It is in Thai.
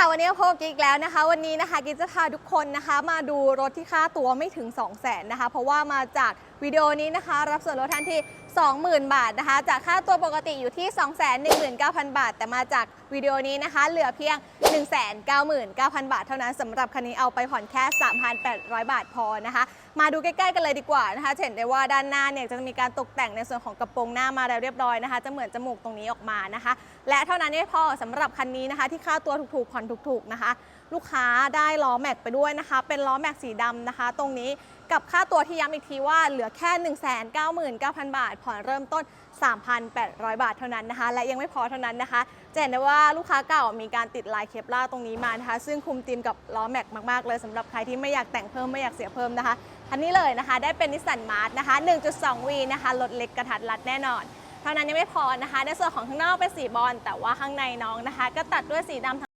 ค่ะวันนี้พบกิ๊กแล้วนะคะ วันนี้นะคะกิ๊กจะพาทุกคนนะคะ มาดูรถที่ค่าตัวไม่ถึง 2 0 0แสนนะคะ เพราะว่ามาจากวิดีโอนี้นะคะ รับส่วนลดทันที20,000 บาทนะคะ จากค่าตัวปกติอยู่ที่ 219,000 บาท แต่มาจากวิดีโอนี้นะคะ เหลือเพียง 199,000 บาท เท่านั้นสำหรับคันนี้เอาไปผ่อนแค่ 3,800 บาทพอนะคะ มาดูใกล้ๆกันเลยดีกว่านะคะเห็นได้ว่าด้านหน้าเนี่ยจะมีการตกแต่งในส่วนของกระโปรงหน้ามาแล้วเรียบร้อยนะคะ จะเหมือนจมูกตรงนี้ออกมานะคะ และเท่านั้นไม่พอสำหรับคันนี้นะคะ ที่ค่าตัวถูกๆผ่อนถูกๆนะคะ ลูกค้าได้ล้อแม็กไปด้วยนะคะ เป็นล้อแม็กสีดำนะคะ ตรงนี้กับค่าตัวที่ย้ำอีกทีว่าเหลือแค่ 199,000 บาท ผ่อนเริ่มต้น 3,800 บาทเท่านั้นนะคะ และยังไม่พอเท่านั้นนะคะจะเห็นได้ว่าลูกค้าเก่ามีการติดลายเคปลาตรงนี้มานะคะ ซึ่งคุมธีมกับล้อแม็กมากๆเลยสำหรับใครที่ไม่อยากแต่งเพิ่มไม่อยากเสียเพิ่มนะคะ คันนี้เลยนะคะ ได้เป็นนิสสันมาร์ทนะคะ 1.2V นะคะรถเล็กกระทัดรัดแน่นอน เท่านั้นยังไม่พอนะคะ ในส่วนของข้างนอกเป็นสีบอลแต่ว่าข้างในน้องนะคะ ก็ตัดด้วยสีดำ